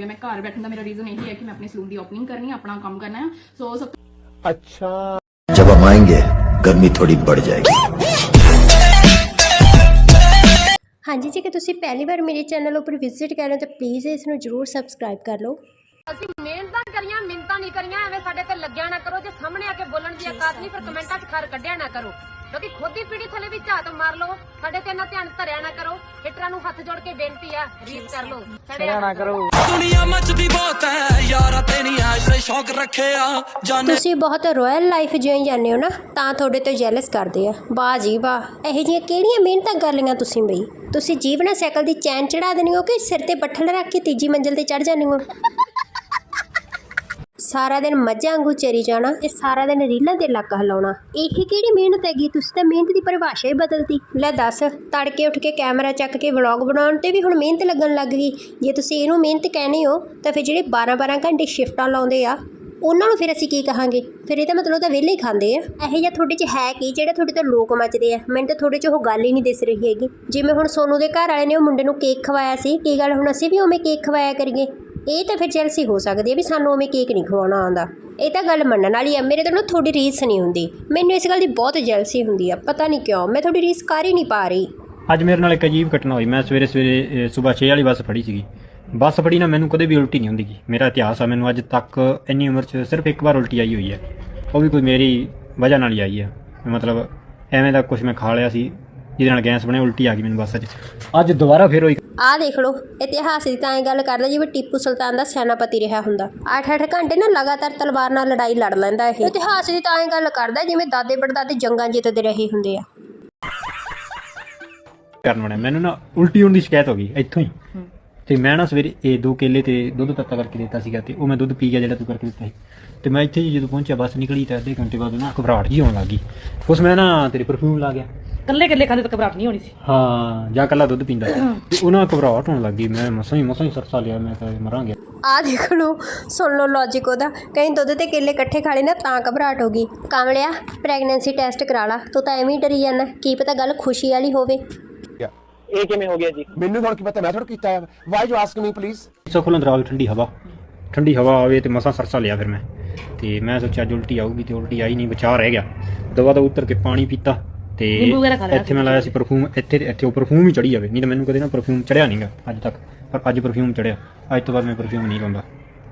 ਗਿਆ ਮੈਂ ਘਰ ਬੈਠਣ ਦਾ ਮੇਰਾ ਰੀਜ਼ਨ ਇਹੀ ਹੈ ਕਿ ਮੈਂ ਆਪਣੇ ਸਲੂਨ ਦੀ ਓਪਨਿੰਗ ਕਰਨੀ ਹੈ ਆਪਣਾ ਕੰਮ ਕਰਨਾ ਹੈ ਸੋ ਸਭ ਤੋਂ जब हम आएंगे गर्मी थोड़ी बढ़ जाएगी ਹਾਂਜੀ ਜੇਕਰ ਤੁਸੀਂ ਪਹਿਲੀ ਵਾਰ ਮੇਰੇ ਚੈਨਲ ਉੱਪਰ ਵਿਜ਼ਿਟ ਕਰ ਰਹੇ ਹੋ ਤਾਂ ਪਲੀਜ਼ ਇਸ ਨੂੰ ਜਰੂਰ ਸਬਸਕ੍ਰਾਈਬ ਕਰ ਲਓ ਅਸੀਂ ਮਿਹਨਤਾਂ ਕਰੀਆਂ ਮਿੰਤਾਂ ਨਹੀਂ ਕਰੀਆਂ ਐਵੇਂ ਸਾਡੇ ਤੇ ਲੱਗਿਆ ਨਾ ਕਰੋ ਜੇ ਸਾਹਮਣੇ ਆ ਕੇ ਬੋਲਣ ਦੀ ਔਕਾਤ ਨਹੀਂ ਫਿਰ ਕਮੈਂਟਾਂ 'ਚ ਖਰ ਕੱਢਿਆ ਨਾ ਕਰੋ ਕਿਉਂਕਿ ਖੁਦ ਪੀੜੀ ਥੱਲੇ ਵੀ ਝਾਤ ਮਾਰ ਲਓ ਸਾਡੇ ਤੇ ਇੰਨਾ ਧਿਆਨ ਧਰਿਆ ਨਾ ਕਰੋ। ਹਿਟਰਾਂ ਨੂੰ ਹੱਥ ਜੋੜ ਕੇ ਬੇਨਤੀ ਆ ਰੀਸ ਕਰ ਲਓ। ਸੜਿਆ ਨਾ ਕਰੋ। ਦੁਨੀਆ ਮੱਚਦੀ ਬਹੁਤ ਹੈ ਯਾਰਾ ਤੇ ਨਹੀਂ ਐਸ਼ ਦੇ ਸ਼ੌਕ ਰੱਖਿਆ। ਜਾਣੇ ਤੁਸੀਂ ਬਹੁਤ ਰਾਇਲ ਲਾਈਫ ਜਿਉਂ ਜਾਂਦੇ ਹੋ ਨਾ ਤਾਂ ਤੁਹਾਡੇ ਤੋਂ ਜੈਲਸ ਕਰਦੇ ਆ। ਵਾਹ ਜੀ ਵਾਹ। ਇਹੋ ਜਿਹੀਆਂ ਕਿਹੜੀਆਂ ਮਿਹਨਤਾਂ ਕਰ ਲਈਆਂ ਤੁਸੀਂ ਬਈ? ਤੁਸੀਂ ਜੀਵਨਾ ਸਾਈਕਲ ਦੀ ਚੈਨ ਚੜਾ ਦੇਣੀ ਹੋ ਕਿ ਸਿਰ ਤੇ ਬੱਠਲ ਰੱਖ ਕੇ ਤੀਜੀ ਮੰਜ਼ਲ ਤੇ ਚੜ ਜਾਂਦੇ ਹੋ? ਸਾਰਾ ਦਿਨ ਮੱਝਾਂ ਵਾਂਗੂ ਚਰੀ ਜਾਣਾ ਤੇ ਸਾਰਾ ਦਿਨ ਰੀਲਾਂ ਤੇ ਲੱਕ ਹਿਲਾਉਣਾ। ਇਹ ਕਿਹੜੀ ਮਿਹਨਤ ਹੈਗੀ? ਤੁਸੀਂ ਤਾਂ ਮਿਹਨਤ ਦੀ ਪਰਿਭਾਸ਼ਾ ਹੀ ਬਦਲਤੀ। ਲੈ ਦੱਸ, ਤੜਕੇ ਉੱਠ ਕੇ ਕੈਮਰਾ ਚੱਕ ਕੇ ਵਲੌਗ ਬਣਾਉਣ ਤੇ ਵੀ ਹੁਣ ਮਿਹਨਤ ਲੱਗਣ ਲੱਗ ਗਈ। ਜੇ ਤੁਸੀਂ ਇਹਨੂੰ ਮਿਹਨਤ ਕਹਿੰਦੇ ਹੋ, ਤਾਂ ਫਿਰ ਜਿਹੜੇ 12-12 ਘੰਟੇ ਸ਼ਿਫਟਾਂ ਲਾਉਂਦੇ ਆ, ਉਹਨਾਂ ਨੂੰ ਫਿਰ ਅਸੀਂ ਕੀ ਕਹਾਂਗੇ? ਫਿਰ ਇਹ ਤਾਂ ਮਤਲਬ ਤਾਂ ਵਿਹਲੇ ਹੀ ਖਾਂਦੇ ਆ। ਇਹੋ ਜਿਹਾ ਤੁਹਾਡੇ 'ਚ ਹੈ ਕੀ ਜਿਹੜਾ ਤੁਹਾਡੇ ਤੋਂ ਲੋਕ ਮੱਚਦੇ ਆ? ਮੈਨੂੰ ਤਾਂ ਤੁਹਾਡੇ 'ਚ ਉਹ ਗੱਲ ਹੀ ਨਹੀਂ ਦਿਸ ਰਹੀ ਹੈਗੀ। ਜਿਵੇਂ ਹੁਣ ਸੋਨੂ ਦੇ ਘਰ ਵਾਲੇ ਨੇ ਉਹ ਮੁੰਡੇ ਨੂੰ ਕੇਕ ਖਵਾਇਆ ਸੀ। ਕੀ ਗੱਲ ਹੁਣ ਅਸੀਂ ਵੀ ਉਵੇਂ ਕੇਕ ਖਵਾਇਆ ਕਰੀਏ? ਇਹ ਤਾਂ ਫਿਰ ਜੈਲਸੀ ਹੋ ਸਕਦੀ ਹੈ ਵੀ ਸਾਨੂੰ ਉਵੇਂ ਕੇਕ ਨਹੀਂ ਖਵਾਉਣਾ ਆਉਂਦਾ। ਇਹ ਤਾਂ ਗੱਲ ਮੰਨਣ ਵਾਲੀ ਆ ਮੇਰੇ ਤੋਂ ਨਾ ਤੁਹਾਡੀ ਰੀਸ ਨਹੀਂ ਹੁੰਦੀ। ਮੈਨੂੰ ਇਸ ਗੱਲ ਦੀ ਬਹੁਤ ਜੈਲਸੀ ਹੁੰਦੀ ਆ। ਪਤਾ ਨਹੀਂ ਕਿਉਂ, ਮੈਂ ਤੁਹਾਡੀ ਰੀਸ ਕਰ ਹੀ ਨਹੀਂ ਪਾ ਰਹੀ। ਅੱਜ ਮੇਰੇ ਨਾਲ ਇੱਕ ਅਜੀਬ ਘਟਨਾ ਹੋਈ। ਮੈਂ ਸਵੇਰੇ ਸਵੇਰੇ ਸਵੇਰ 6 ਵਾਲੀ ਬੱਸ ਫੜੀ ਸੀਗੀ। ਬੱਸ ਫੜੀ ਨਾ ਮੈਨੂੰ ਕਦੇ ਵੀ ਉਲਟੀ ਨਹੀਂ ਹੁੰਦੀ ਮੇਰਾ ਇਤਿਹਾਸ ਆ, ਮੈਨੂੰ ਅੱਜ ਤੱਕ ਇੰਨੀ ਉਮਰ 'ਚ ਸਿਰਫ ਇੱਕ ਵਾਰ ਉਲਟੀ ਆਈ ਹੋਈ ਹੈ। ਉਹ ਵੀ ਕੋਈ ਮੇਰੀ ਵਜ੍ਹਾ ਨਾਲ ਹੀ ਆਈ ਹੈ। ਮਤਲਬ ਐਵੇਂ ਦਾ ਕੁਝ ਮੈਂ ਖਾ ਲਿਆ ਸੀ। ਜਿਹਦੇ ਨਾਲ ਗੈਸ ਬਣਿਆ ਉਲਟੀ ਆ ਗਈ ਮੈਨੂੰ ਬੱਸ 'ਚ ਅੱਜ ਦੁਬਾਰਾ ਫੇਰ ਹੋਈ ਆਹ ਦੇਖ ਲਓ ਇਤਿਹਾਸ ਦੀ ਤਾਂ ਇਹ ਗੱਲ ਕਰਦਾ ਜਿਵੇਂ ਟੀਪੂ ਸੁਲਤਾਨ ਦਾ ਸੈਨਾਪਤੀ ਰਿਹਾ ਹੁੰਦਾ। 8-8 ਘੰਟੇ ਨਾ ਲਗਾਤਾਰ ਤਲਵਾਰ ਨਾਲ ਲੜਾਈ ਲੜ ਲੈਂਦਾ ਇਹ। ਇਤਿਹਾਸ ਦੀ ਤਾਂ ਇਹ ਗੱਲ ਕਰਦਾ ਜਿਵੇਂ ਦਾਦੇ ਪੜਦਾਦੇ ਜੰਗਾਂ ਜਿੱਤਦੇ ਰਹੇ ਹੁੰਦੇ ਆ। ਕਰਨ ਬਣਿਆ ਮੈਨੂੰ ਨਾ ਉਲਟੀ ਹੋਣ ਦੀ ਸ਼ਿਕਾਇਤ ਹੋ ਗਈ ਇੱਥੋਂ ਹੀ। ਤੇ ਮੈਂ ਨਾ ਸਵੇਰੇ ਇਹ ਦੋ ਕੇਲੇ ਤੇ ਦੁੱਧ ਤੱਤਾ ਕਰਕੇ ਦਿੱਤਾ ਸੀਗਾ ਤੇ ਉਹ ਮੈਂ ਦੁੱਧ ਪੀ ਗਿਆ ਜਿਹੜਾ ਤੂੰ ਕਰਕੇ ਦਿੱਤਾ ਸੀ। ਤੇ ਮੈਂ ਇੱਥੇ ਜਦੋਂ ਪਹੁੰਚਿਆ ਬੱਸ ਨਿਕਲੀ ਤਾਂ ਅੱਧੇ ਘੰਟੇ ਬਾਅਦ ਨਾ ਘਬਰਾਹਟ ਜੀ ਹੋਣ ਲੱਗੀ ਉਸ ਮੈਂ ਨਾ ਤੇਰੇ ਪਰਫਿਊਮ ਲਾ ਗਿਆ। ਕੱਲੇ ਕੱਲੇ ਖਾਂਦੇ ਤਾਂ ਘਬਰਾਹਟ ਨਹੀਂ ਹੋਣੀ ਸੀ। ਹਾਂ ਜਾਂ ਕੱਲਾ ਦੁੱਧ ਪੀਂਦਾ। ਤੇ ਉਹਨਾਂ ਘਬਰਾਹਟ ਹੋਣ ਲੱਗੀ ਮੈਂ ਮਸਾਂ ਹੀ ਮਸਾਂ ਹੀ ਸਰਸਾ ਲਿਆ ਮੈਂ ਤਾਂ ਮਰਾਂਗੇ। ਆਹ ਦੇਖ ਲਓ ਸੁਣ ਲਓ ਲੌਜੀਕ ਉਹਦਾ। ਕਈ ਦੁੱਧ ਤੇ ਕੇਲੇ ਇਕੱਠੇ ਖਾ ਨਾ ਤਾਂ ਘਬਰਾਹਟ ਹੋ ਗਈ। ਕਾਮਲਿਆ ਪ੍ਰੈਗਨੈਂਸੀ ਟੈਸਟ ਕਰਾ ਲਾ। ਤੂੰ ਤਾਂ ਐਵੇਂ ਹੀ ਡਰੀ ਜਾਂਦਾ। ਕੀ ਪਤਾ ਗੱਲ ਖੁਸ਼ੀ ਵਾਲੀ ਹੋਵੇ। ਇਹ ਕਿਵੇਂ ਹੋ ਗਿਆ ਜੀ? ਮੈਨੂੰ ਹੁਣ ਕੀ ਪਤਾ ਮੈਂ ਥੋੜਾ ਕੀਤਾ ਹੈ why you ask me please ਸੋਖਲ ਅੰਦਰ ਆਵੇ ਠੰਡੀ ਹਵਾ। ਠੰਡੀ ਹਵਾ ਆਵੇ ਤੇ ਮਸਾਂ ਸਰਸਾ ਲਿਆ ਫਿਰ ਮੈਂ। ਤੇ ਮੈਂ ਸੋਚਿਆ ਅੱਜ ਉਲਟੀ ਆਊਗੀ ਤੇ ਉਲਟੀ ਆਈ ਨਹੀਂ ਬਚਾ ਰਹਿ ਗਿਆ। ਦਵਾ ਦਾ ਉਤਰ ਕੇ ਪਾਣੀ ਪੀਤਾ। ਤੇ ਨਿੰਬੂ ਵਗੈਰਾ ਖਾ ਲਿਆ ਇੱਥੇ ਮੈਂ ਲਾਇਆ ਸੀ ਪਰਫਿਊਮ ਇੱਥੇ ਇੱਥੇ ਉਹ ਪਰਫਿਊਮ ਹੀ ਚੜੀ ਜਾਵੇ। ਨਹੀਂ ਤਾਂ ਮੈਨੂੰ ਕਦੇ ਨਾ ਪਰਫਿਊਮ ਚੜਿਆ ਨਹੀਂਗਾ ਅੱਜ ਤੱਕ। ਪਰ ਅੱਜ ਪਰਫਿਊਮ ਚੜਿਆ ਅੱਜ ਤੋਂ ਬਾਅਦ ਮੈਂ ਪਰਫਿਊਮ ਨਹੀਂ ਲਾਉਂਦਾ।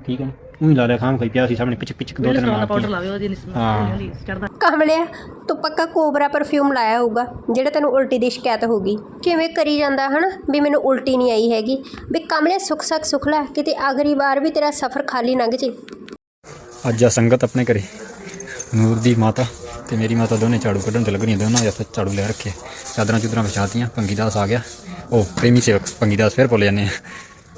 ਠੀਕ ਹੈ ਨਾ? ਉਹੀ ਲਾ ਲਿਆ ਖਾਮ ਖਾਈ ਪਿਆ ਸੀ ਸਾਹਮਣੇ ਪਿਚ ਪਿਚ ਦੋ ਤਿੰਨ ਦਾ ਪਾਊਡਰ ਲਾਵੇ ਉਹਦੀ ਹਾਂ। ਨਿਸਬਤ ਚੜਦਾ ਕਾਮਲਿਆ ਤੂੰ ਪੱਕਾ ਕੋਬਰਾ ਪਰਫਿਊਮ ਲਾਇਆ ਹੋਊਗਾ ਜਿਹੜਾ ਤੈਨੂੰ ਉਲਟੀ ਦੀ ਸ਼ਿਕਾਇਤ ਹੋਗੀ ਕਿਵੇਂ ਕਰੀ ਜਾਂਦਾ ਹਨਾ ਵੀ ਮੈਨੂੰ ਉਲਟੀ ਨਹੀਂ ਆਈ ਹੈਗੀ? ਵੀ ਕਾਮਲਿਆ ਸੁੱਖ ਸੱਖ ਸੁਖ ਲੈ ਕਿਤੇ ਅਗਲੀ ਵਾਰ ਵੀ ਤੇਰਾ ਸਫ਼ਰ ਖਾਲੀ ਲੰਘ ਜੇ। ਅੱਜ ਆ ਸੰਗਤ ਆਪਣੇ ਘਰੇ। ਨੂਰ ਦੀ ਮਾਤਾ। ਤੇ ਮੇਰੀ ਮਾਤਾ ਦੋਨੇ ਝਾੜੂ ਕੱਢਣ ਤੇ ਲੱਗਣੀਆਂ ਦੋਨਾਂ ਦੇ ਝਾੜੂ ਲੈ ਰੱਖੇ। ਚਾਦਰਾਂ ਚੁਦਰਾਂ ਵਿਛਾਤੀਆਂ, ਪੰਗੀ ਦਾਸ ਆ ਗਿਆ। ਉਹ ਪ੍ਰੇਮੀ ਸੇਵਕ, ਪੰਗੀ ਦਾਸ ਫਿਰ ਭੁੱਲ ਜਾਂਦੇ ਆ।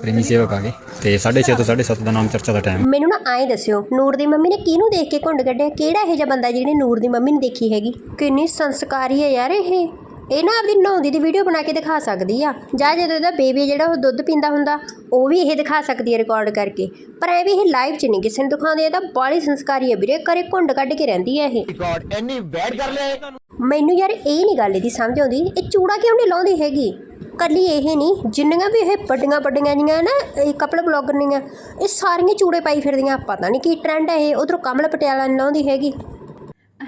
ਪ੍ਰੇਮੀ ਸੇਵਕ ਆ ਗਏ। ਤੇ 6:30 ਤੋਂ 7:30 ਦਾ ਨਾਮ ਚਰਚਾ ਦਾ ਟਾਈਮ ਮੈਨੂੰ ਨਾ ਆਏ ਦੱਸਿਓ, ਨੂਰ ਦੀ ਮੰਮੀ ਨੇ ਕਿਹਨੂੰ ਦੇਖ ਕੇ ਘੁੰਡ ਕੱਢਿਆ? ਕਿਹੜਾ ਇਹੋ ਜਿਹਾ ਬੰਦਾ ਜਿਹਨੇ ਨੂਰ ਦੀ ਮੰਮੀ ਨੇ ਦੇਖੀ ਹੈਗੀ? ਕਿੰਨੀ ਸੰਸਕਾਰੀ ਹੈ ਯਾਰ ਇਹ। ਇਹ ਨਾ ਆਪਦੀ ਨਹਾਉਂਦੀ ਦੀ ਵੀਡੀਓ ਬਣਾ ਕੇ ਦਿਖਾ ਸਕਦੀ ਆ। ਜਾਂ ਜਦੋਂ ਇਹਦਾ ਬੇਬੀ ਜਿਹੜਾ ਉਹ ਦੁੱਧ ਪੀਂਦਾ ਹੁੰਦਾ ਉਹ ਵੀ ਇਹ ਦਿਖਾ ਸਕਦੀ ਹੈ ਰਿਕਾਰਡ ਕਰਕੇ। ਪਰ ਐ ਵੀ ਇਹ ਲਾਈਵ 'ਚ ਨਹੀਂ ਕਿਸੇ ਨੂੰ ਦਿਖਾਉਂਦੀ ਇਹ ਤਾਂ ਬਾਲੀ ਸੰਸਕਾਰੀ ਹੈ ਵੀਰੇ ਕਰੇ ਘੁੰਡ ਕੱਢ ਕੇ ਰਹਿੰਦੀ ਹੈ ਇਹ। ਗॉड ਐਨੀ ਬੈਡ ਕਰ ਲਿਆ ਮੈਨੂੰ ਯਾਰ ਇਹ ਨਹੀਂ ਗੱਲ ਇਹਦੀ ਸਮਝ ਆਉਂਦੀ ਇਹ ਚੂੜਾ ਕਿਉਂ ਨਹੀਂ ਲਾਉਂਦੀ ਹੈਗੀ? ਕੱਲੀ ਇਹ ਨਹੀਂ ਜਿੰਨੀਆਂ ਵੀ ਇਹ ਵੱਡੀਆਂ ਵੱਡੀਆਂ ਜੀਆਂ ਨਾ ਇਹ ਕਪਲ ਬਲੌਗਰ ਨੇਗੀਆਂ ਇਹ ਸਾਰੀਆਂ ਚੂੜੇ ਪਾਈ ਫਿਰਦੀਆਂ ਪਤਾ ਨਹੀਂ ਕੀ ਟ੍ਰੈਂਡ ਹੈ ਇਹ ਉਧਰੋਂ ਕਮਲ ਪਟਿਆਲਾ ਨਹੀਂ ਲਾਉਂਦੀ ਹੈਗੀ।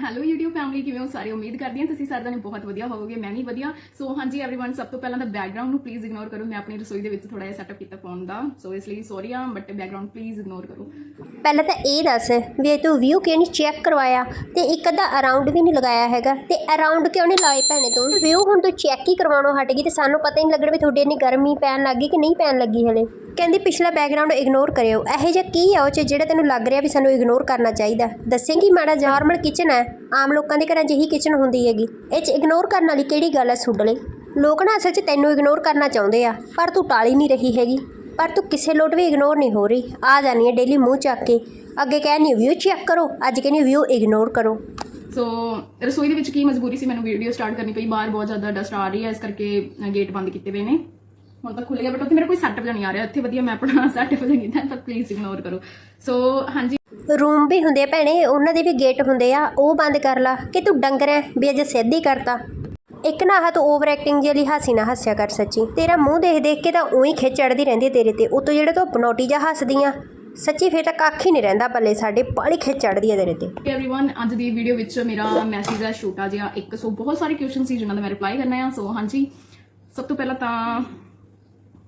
ਹੈਲੋ YouTube ਫੈਮਿਲੀ ਕਿਵੇਂ ਹੋ ਸਾਰੇ ਉਮੀਦ ਕਰਦੀ ਹਾਂ ਤੁਸੀਂ ਸਾਰੇ ਜਣੇ ਬਹੁਤ ਵਧੀਆ ਹੋਵੋਗੇ ਮੈਂ ਵੀ ਵਧੀਆ ਸੋ ਹਾਂਜੀ एवरीवन ਸਭ ਤੋਂ ਪਹਿਲਾਂ ਤਾਂ ਬੈਕਗ੍ਰਾਉਂਡ ਨੂੰ ਪਲੀਜ਼ ਇਗਨੋਰ ਕਰੋ ਮੈਂ ਆਪਣੀ ਰਸੋਈ ਦੇ ਵਿੱਚ ਥੋੜਾ ਜਿਹਾ ਸੈਟਅਪ ਕੀਤਾ ਫੋਨ ਦਾ ਸੋ ਇਸ ਲਈ ਸੌਰੀ ਆ ਬਟ ਬੈਕਗ੍ਰਾਉਂਡ ਪਲੀਜ਼ ਇਗਨੋਰ ਕਰੋ ਪਹਿਲਾਂ ਤਾਂ ਇਹ ਦੱਸ ਵੀ ਇਹ ਤੂੰ ਵਿਊ ਕਿਉਂ ਨਹੀਂ ਚੈੱਕ ਕਰਵਾਇਆ ਤੇ ਇੱਕ ਅੱਧਾ ਅਰਾਊਂਡ ਵੀ ਨਹੀਂ ਲਗਾਇਆ ਹੈਗਾ ਤੇ ਅਰਾਊਂਡ ਕਿਉਂ ਨਹੀਂ ਲਾਏ ਭੈਣੇ ਤੂੰ ਵਿਊ ਹੁਣ ਤੂੰ ਚੈੱਕ ਹੀ ਕਰਵਾਉਣੋਂ ਹਟ ਗਈ ਤੇ ਸਾਨੂੰ ਪਤਾ ਹੀ ਨਹੀਂ ਲੱਗਣਾ ਵੀ ਤੁਹਾਡੇ ਇੰਨੀ ਗਰਮੀ ਪੈਣ ਲੱਗ ਗਈ ਕਿ ਨਹੀਂ ਪੈਣ ਲੱਗੀ ਹਲੇ ਕਹਿੰਦੀ, ਪਿਛਲਾ ਬੈਕਗ੍ਰਾਉਂਡ ਇਗਨੋਰ ਕਰਿਓ। ਇਹੋ ਜਿਹਾ ਕੀ ਆ ਉਹ ਚ ਜਿਹੜਾ ਤੈਨੂੰ ਲੱਗ ਰਿਹਾ ਵੀ ਸਾਨੂੰ ਇਗਨੋਰ ਕਰਨਾ ਚਾਹੀਦਾ? ਦੱਸੇਂਗੀ ਮਾੜਾ ਨਾਰਮਲ ਕਿਚਨ ਹੈ। ਆਮ ਲੋਕਾਂ ਦੇ ਘਰਾਂ 'ਚ ਇਹੀ ਕਿਚਨ ਹੁੰਦੀ ਹੈਗੀ। ਇਹ 'ਚ ਇਗਨੋਰ ਕਰਨ ਵਾਲੀ ਕਿਹੜੀ ਗੱਲ ਹੈ ਸੁੱਡ ਲਈ? ਲੋਕ ਨਾ ਅਸਲ 'ਚ ਤੈਨੂੰ ਇਗਨੋਰ ਕਰਨਾ ਚਾਹੁੰਦੇ ਆ, ਪਰ ਤੂੰ ਟਾਲੀ ਨਹੀਂ ਰਹੀ ਹੈਗੀ। ਪਰ ਤੂੰ ਕਿਸੇ ਲੋਟ ਵੀ ਇਗਨੋਰ ਨਹੀਂ ਹੋ ਰਹੀ। ਆ ਜਾਨੀ ਹੈ ਡੇਲੀ ਮੂੰਹ ਚੱਕ ਕੇ। ਅੱਗੇ ਕਹਿੰਦੀ ਵਿਊ ਚੈੱਕ ਕਰੋ। ਅੱਜ ਕਹਿੰਦੀ ਵਿਊ ਇਗਨੋਰ ਕਰੋ। ਸੋ ਰਸੋਈ ਦੇ ਵਿੱਚ ਕੀ ਮਜਬੂਰੀ ਸੀ? ਮੈਨੂੰ ਵੀਡੀਓ ਸਟਾਰਟ ਕਰਨੀ ਪਈ। ਬਾਹਰ ਬਹੁਤ ਜ਼ਿਆਦਾ ਡਸਟ ਆ ਰਹੀ ਹੈ। ਇਸ ਕਰਕੇ ਗੇਟ ਬੰਦ ਕੀਤੇ ਹੋਏ ਨੇ। ਹੁਣ ਤਾਂ ਖੁੱਲ ਗਿਆ ਬਟ ਉੱਥੇ ਮੇਰਾ ਕੋਈ ਸੈਟਅਪ ਨਹੀਂ ਆ ਰਿਹਾ ਇੱਥੇ ਵਧੀਆ ਮੈਂ ਆਪਣਾ ਸੈਟਅਪ ਜਿਹਾ ਕੀਤਾ ਤਾਂ ਪਲੀਜ਼ ਇਗਨੋਰ ਕਰੋ ਸੋ ਹਾਂਜੀ ਰੂਮ ਵੀ ਹੁੰਦੇ ਆ ਭੈਣੇ ਉਹਨਾਂ ਦੇ ਵੀ ਗੇਟ ਹੁੰਦੇ ਆ ਉਹ ਬੰਦ ਕਰ ਲਾ ਕਿ ਤੂੰ ਡੰਗਰ ਹੈ ਵੀ ਅਜੇ ਸਿੱਧ ਹੀ ਕਰਤਾ ਇੱਕ ਨਾ ਆਹ ਤੂੰ ਓਵਰ ਐਕਟਿੰਗ ਜਿਹੀ ਹਾਸੀ ਨਾ ਹੱਸਿਆ ਕਰ ਸੱਚੀ ਤੇਰਾ ਮੂੰਹ ਦੇਖ ਦੇਖ ਕੇ ਤਾਂ ਉਹੀ ਖਿੱਚ ਚੜਦੀ ਰਹਿੰਦੀ ਹੈ ਤੇਰੇ ਤੇ ਉਤੋਂ ਜਿਹੜੇ ਤੂੰ ਬਨੋਟੀ ਜਾਂ ਹੱਸਦੀਆਂ ਸੱਚੀ ਫੇਰ ਤਾਂ ਕੱਖ ਹੀ ਨਹੀਂ ਰਹਿੰਦਾ ਪੱਲੇ ਸਾਡੇ ਬਾਹਲੀ ਖਿੱਚ ਚੜਦੀ ਹੈ ਤੇਰੇ ਤੇ एवरीवन ਅੱਜ ਦੀ ਵੀਡੀਓ ਵਿੱਚ ਮੇਰਾ ਮੈਸੇਜ ਹੈ ਛੋਟਾ ਜਿਹਾ ਇੱਕ ਸੋ ਬਹੁਤ ਸਾਰੇ ਕੁਐਸਚਨ ਸੀ ਜਿਨ੍ਹਾਂ ਦਾ ਮੈਂ ਰਿਪਲਾਈ ਕਰਨਾ ਆ ਸੋ ਹਾਂਜੀ ਸਭ ਤੋਂ ਪਹਿਲਾਂ ਤਾਂ